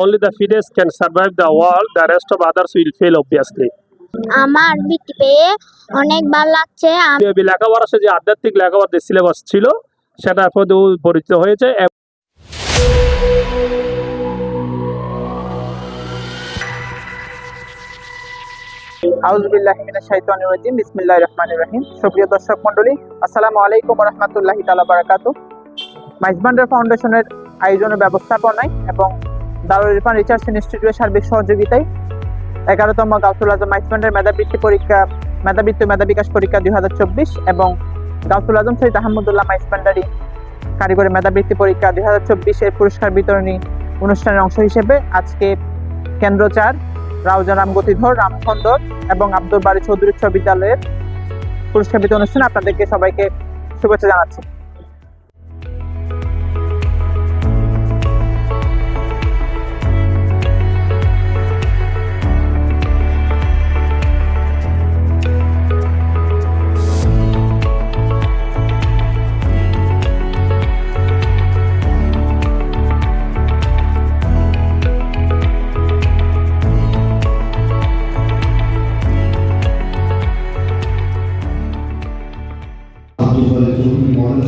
only the fittest can survive the world, the rest of others will fail obviously. আমার বৃত্তি পেয়ে অনেক ভালো লাগছে। আমি এই লেখাপড়ার সাথে যে আধ্যাত্মিক লেখাপড়ার যে সিলেবাস ছিল সেটা পদে পরিচিত হয়েছে। আউজবিল্লাহ মিনাশ শাইতানির রাজিম বিসমিল্লাহির রহমানির রহিম। সুপ্রিয় দর্শক মণ্ডলী আসসালামু আলাইকুম ওয়া রাহমাতুল্লাহি তাআলা বারাকাতু মাইজবান্ডার ফাউন্ডেশনের আয়োজন ব্যবস্থাপনায় এবং দারুল ইরফান রিসার্চ ইনস্টিটিউটের সার্বিক সহযোগিতায়। এগারোতম গাউসুল আজম মাইজবান্ডার মেধাবৃত্তি পরীক্ষা, মেধাবৃত্তি মেধা বিকাশ পরীক্ষা দুই হাজার চব্বিশ এবং গাউসুল আজম সৈয়দ আহমদুল্লাহ মাইজবান্ডারি কারিগরি মেধাবৃত্তি পরীক্ষা দুই হাজার চব্বিশের পুরস্কার বিতরণী অনুষ্ঠানের অংশ হিসেবে আজকে কেন্দ্র চার, রাউজান রামগতিধর রামখন্দর এবং আব্দুল বাড়ি চৌধুরী উচ্চ বিদ্যালয়ের পুরস্কার বিতরণ অনুষ্ঠানে আপনাদেরকে সবাইকে শুভেচ্ছা জানাচ্ছি।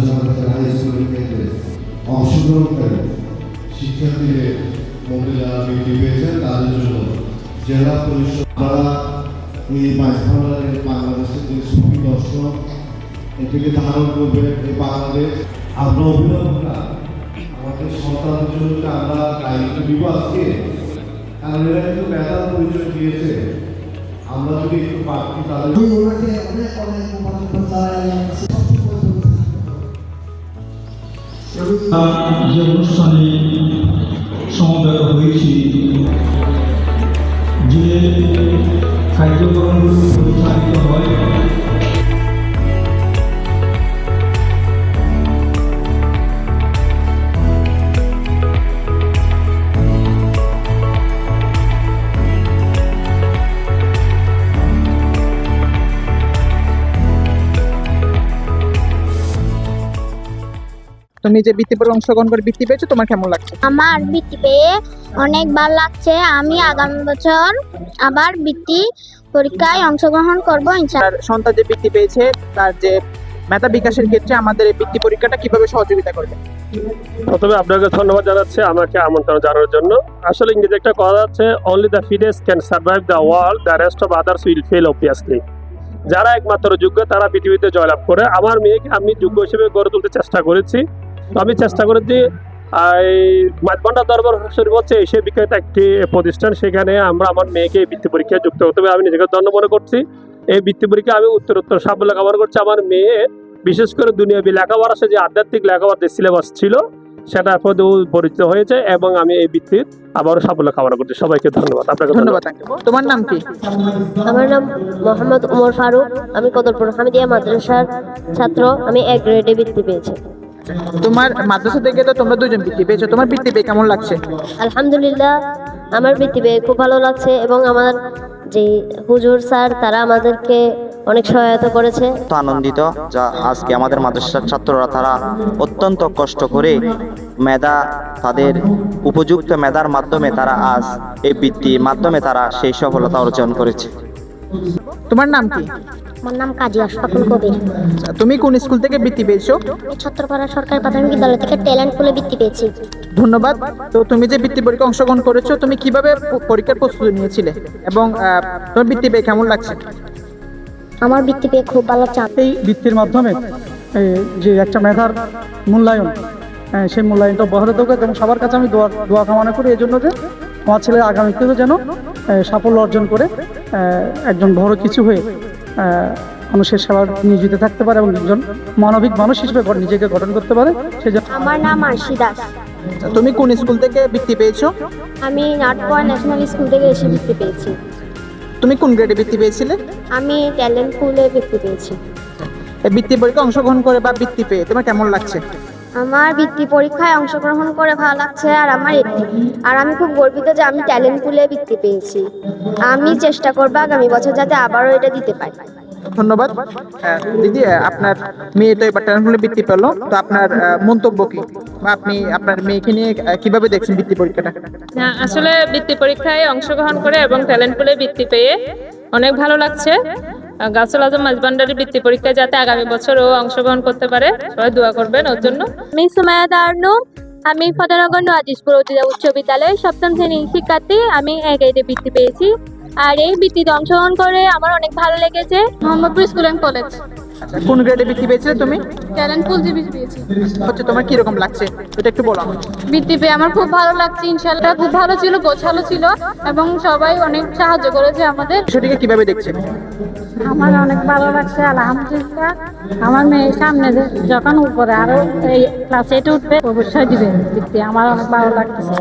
সরকারি হাই স্কুলের কেন্দ্রে অংশগ্রহণকারী শিক্ষার্থীদের যারা বৃদ্ধি পেয়েছেন তাদের জন্য জেলা পরিষদ এই মাঝখানের বাংলাদেশের যে সুখী দর্শন, এটাকে ধারণ করবে এই বাংলাদেশ। আমরা অভিভাবকরা, আমাদের সন্তানদের জন্য আমরা দায়িত্ব দিব আজকে, কারণ এরা কিন্তু মেধার পরিচয় দিয়েছে। আমরা যদি একটু বাড়তি তাদের যে অনুষ্ঠানে সমবেত হয়েছি যে কার্যক্রমগুলো পরিচালিত হয় তুমি যে বৃত্তি পরীক্ষায় অংশগ্রহণ করে বৃত্তি পেয়েছ? তোমার কেমন লাগছে? আমার বৃত্তি পেয়ে অনেক ভালো লাগছে। আমি আগামী বছর আবার বৃত্তি পরীক্ষায় অংশগ্রহণ করব ইনশাআল্লাহ তার সন্তান যে বৃত্তি পেয়েছে তার যে মেধা বিকাশের ক্ষেত্রে আমাদের এই বৃত্তি পরীক্ষাটা কীভাবে সহযোগিতা করবে? প্রথমে আপনাকে ধন্যবাদ জানাচ্ছি আমাকে আমন্ত্রণ জানানোর জন্য। আসলে ইংরেজি একটা কথা আছে only the fittest can survive the world the rest of others will fail obviously যারা একমাত্র যোগ্য তারা পৃথিবীতে জয়লাভ করে। আমার মেয়েকে আমি যোগ্য হিসেবে গড়ে তুলতে চেষ্টা করেছি। আমি চেষ্টা করেছি এই মাতবান্ডা দরবার শরীফ হচ্ছে এশিয়া বিখ্যাত একটি প্রতিষ্ঠান। সেখানে আমরা আমার মেয়েকে এই বৃত্তি পরীক্ষায় যুক্ত করতে হবে। আমি নিজেকে ধন্য মনে করছি। এই বৃত্তি পরীক্ষা আমি উত্তর উত্তর সাফল্য কামনা করছি। আমার মেয়ে বিশেষ করে দুনিয়াবি লেখাপড়ার সাথে যে আধ্যাত্মিক লেখাপড়ার যে সিলেবাস ছিল সেটা পদে পরিচিত হয়েছে এবং আমি এই বৃত্তির আবারও সাফল্য কামনা করছি। সবাইকে ধন্যবাদ। আপনাকে ধন্যবাদ। ধন্যবাদ তোমার নাম কি? আমার নাম মোহাম্মদ উমর ফারুক। আমি কদরপুর হামিদিয়া মাদ্রাসার ছাত্র। আমি এক গ্রেডে বৃত্তি পেয়েছি। তোমার মাদ্রাসা থেকে তো তোমরা দুজন বৃত্তি পেয়েছ। তোমার বৃত্তি পেয়ে কেমন লাগছে? আলহামদুলিল্লাহ আমার বৃত্তি পেয়ে খুব ভালো লাগছে এবং আমার যে হুজুর স্যার তারা আমাদেরকে অনেক সহায়তা করেছে। তো আনন্দিত যা আজকে আমাদের মাদ্রাসার ছাত্ররা তারা অত্যন্ত কষ্ট করে মেধা তাদের উপযুক্ত মেধার মাধ্যমে তারা আজ এই বৃত্তির মাধ্যমে তারা সেই সফলতা অর্জন করেছে। তোমার নাম কি? আমার নাম কাজী আশফাকুল কবির। তুমি কোন স্কুল থেকে বৃত্তি পেয়েছ? আমি ছত্রপাড়া সরকারি প্রাথমিক বিদ্যালয় থেকে ট্যালেন্ট পুলে বৃত্তি পেয়েছি। ধন্যবাদ। তো তুমি যে বৃত্তি পরীক্ষা অংশগ্রহণ করেছ তুমি কীভাবে পরীক্ষার প্রস্তুতি নিয়েছিলে? এবং তোমার বৃত্তি পেয়ে কেমন লাগছে? আমার বৃত্তি পেয়ে খুব ভালো লাগছে এই বৃত্তির মাধ্যমে যে একটা মেধার মূল্যায়ন সেই মূল্যায়নটা বহালে দেবো এবং সবার কাছে আমি দোয়া দোয়া কামনা করি এই জন্য যে আমার ছেলে আগামীতেও যেন সাফল্য অর্জন করে একজন বড় কিছু হয়ে মানুষের সেবার নিয়োজিত থাকতে পারে এবং একজন মানবিক মানুষ হিসেবে গড়- নিজেকে গঠন করতে পারে সেই জন্য আমার নাম আরশি দাস। তুমি কোন স্কুল থেকে বৃত্তি পেয়েছ? আমি নাট পয়েন্ট ন্যাশনাল স্কুল থেকে এসে বৃত্তি পেয়েছি। তুমি কোন গ্রেডে বৃত্তি পেয়েছিলে? আমি ট্যালেন্ট পুলে বৃত্তি পেয়েছি। বৃত্তি পরীক্ষা অংশগ্রহণ করে বা বৃত্তি পেয়ে তোমার কেমন লাগছে? আমার বৃত্তি পরীক্ষায় অংশগ্রহণ করে ভালো লাগছে আর আমার এটি- আর আমি খুব গর্বিত যে আমি ট্যালেন্ট পুলে বৃত্তি পেয়েছি। আমি চেষ্টা করব আগামী বছর যাতে আবারও এটা দিতে পারি। ধন্যবাদ। দিদি আপনার মেয়ে তো এবার ট্যালেন্ট বৃত্তি পেল। তো আপনার মন্তব্য কি? আপনি আপনার মেয়েকে নিয়ে কীভাবে দেখছেন বৃত্তি পরীক্ষাটা? আসলে বৃত্তি পরীক্ষায় অংশগ্রহণ করে এবং ট্যালেন্ট পুলে বৃত্তি পেয়ে অনেক ভালো লাগছে। গাছুল আজম মাঝবান্ডারি বৃত্তি পরীক্ষায় যাতে আগামী বছর ও অংশগ্রহণ করতে পারে সবাই দোয়া করবেন ওর জন্য। আমি সুমায়া দারনু আমি ফতেনগর নোয়াদিসপুর অতিদা উচ্চ বিদ্যালয়ের সপ্তম শ্রেণির শিক্ষার্থী। আমি এক এইটে বৃত্তি পেয়েছি। আর এই বৃত্তিতে অংশগ্রহণ করে আমার অনেক ভালো লেগেছে। Mohammadpur school and college. আচ্ছা, কোন গ্রেডে বৃত্তি পেয়েছিলে তুমি? ট্যালেন্ট পুল জিবি পেয়েছি। হচ্ছে তোমার কীরকম লাগছে? এটা একটু বলো বৃত্তি পেয়ে আমার খুব ভালো লাগছে ইনশাল্লাহ খুব ভালো ছিল গোছালো ছিল এবং সবাই অনেক সাহায্য করেছে আমাদের। বিষয়টিকে কীভাবে দেখছেন? আমার অনেক ভালো লাগছে আলহামদুলিল্লাহ। আমার মেয়ে সামনে যখন উপরে আরও এই ক্লাস এইটে উঠবে, অবশ্যই দিবে। আমার অনেক ভালো লাগতেছে।